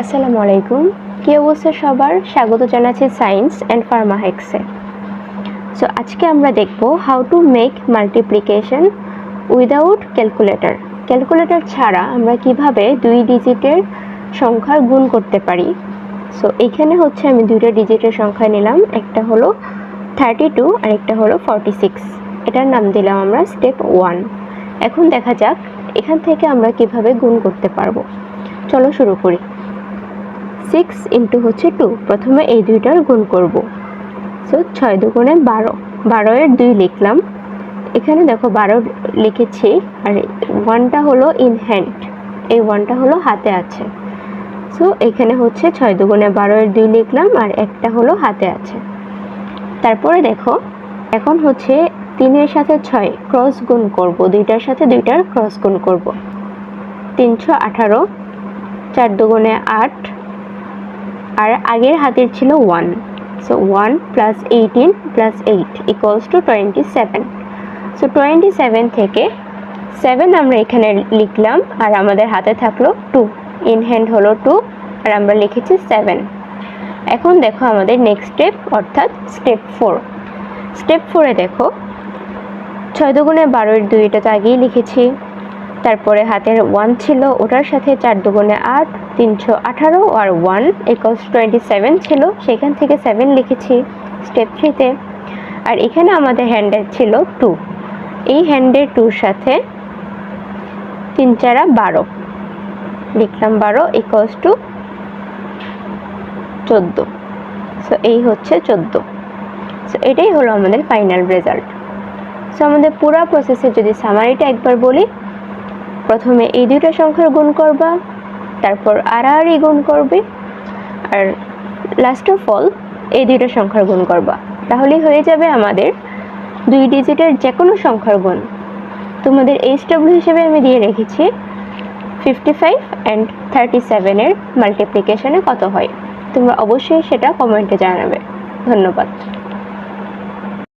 আসসালামু আলাইকুম। কী অবস্থা সবার? স্বাগত জানাচ্ছি সায়েন্স অ্যান্ড ফার্মা হেক্সে সো আজকে আমরা দেখব how to make multiplication without calculator calculator ছাড়া আমরা কীভাবে দুই ডিজিটের সংখ্যার গুণ করতে পারি? সো এখানে হচ্ছে আমি দুইটা ডিজিটের সংখ্যা নিলাম। একটা হলো থার্টি টু আর একটা হলো ফর্টি সিক্স এটার নাম দিলাম আমরা স্টেপ ওয়ান এখন দেখা যাক এখান থেকে আমরা কীভাবে গুণ করতে পারব। চলো শুরু করি। সিক্স ইন্টু হচ্ছে টু প্রথমে এই দুইটার গুণ করব। সো ছয় দুগুণে বারো। বারো এর দুই লিখলাম। এখানে দেখো বারো লিখেছি। আর ওয়ানটা হলো ইন হ্যান্ড এই ওয়ানটা হলো হাতে আছে। সো এখানে হচ্ছে ছয় দুগুণে বারো এর দুই লিখলাম। আর একটা হলো হাতে আছে। তারপরে দেখো, এখন হচ্ছে তিনের সাথে ছয় ক্রস গুণ করব। দুইটার সাথে দুইটার ক্রস গুণ করব। তিনশো আঠারো, চার দুগুণে আট আর আগের হাতের ছিল one so one plus eighteen plus eight equals to twenty seven so twenty seven থেকে সেভেন আমরা এখানে লিখলাম, আর আমাদের হাতে থাকল টু ইন হ্যান্ড হলো টু আর আমরা লিখেছি সেভেন এখন দেখো আমাদের নেক্সট স্টেপ অর্থাৎ স্টেপ ফোর স্টেপ ফোরে দেখো, ছয় দুগুণে বারোর দুইটা তো আগেই লিখেছি। তারপরে হাতের ওয়ান ছিল ওটার সাথে চার দুগুণে আট, তিনশো আঠারো আর ওয়ান ইকলস টোয়েন্টি সেভেন ছিল। সেখান থেকে সেভেন লিখেছি স্টেপ থ্রিতে আর এখানে আমাদের হ্যান্ডের ছিল টু এই হ্যান্ডের টুর সাথে তিন চারা বারো। লিখলাম বারো ইকলস টু চোদ্দ। সো এই হচ্ছে চোদ্দ। সো এটাই হলো আমাদের ফাইনাল রেজাল্ট সো আমাদের পুরো প্রসেসে যদি সামারিটা একবার বলি প্রথমে এই দুইটা সংখ্যার গুণ করবা, তারপর আর আর আড়াআড়ি গুণ করবে, আর লাস্ট অফ অল এই দুইটা সংখ্যার গুণ করবা। তাহলেই হয়ে যাবে আমাদের দুই ডিজিটের যে কোনো সংখ্যার গুণ। তোমাদের এইচ ডব্লিউ হিসেবে আমি দিয়ে রেখেছি ফিফটি ফাইভ অ্যান্ড থার্টি সেভেনের মাল্টিপ্লিকেশনে কত হয়? তোমরা অবশ্যই সেটা কমেন্টে জানাবে। ধন্যবাদ।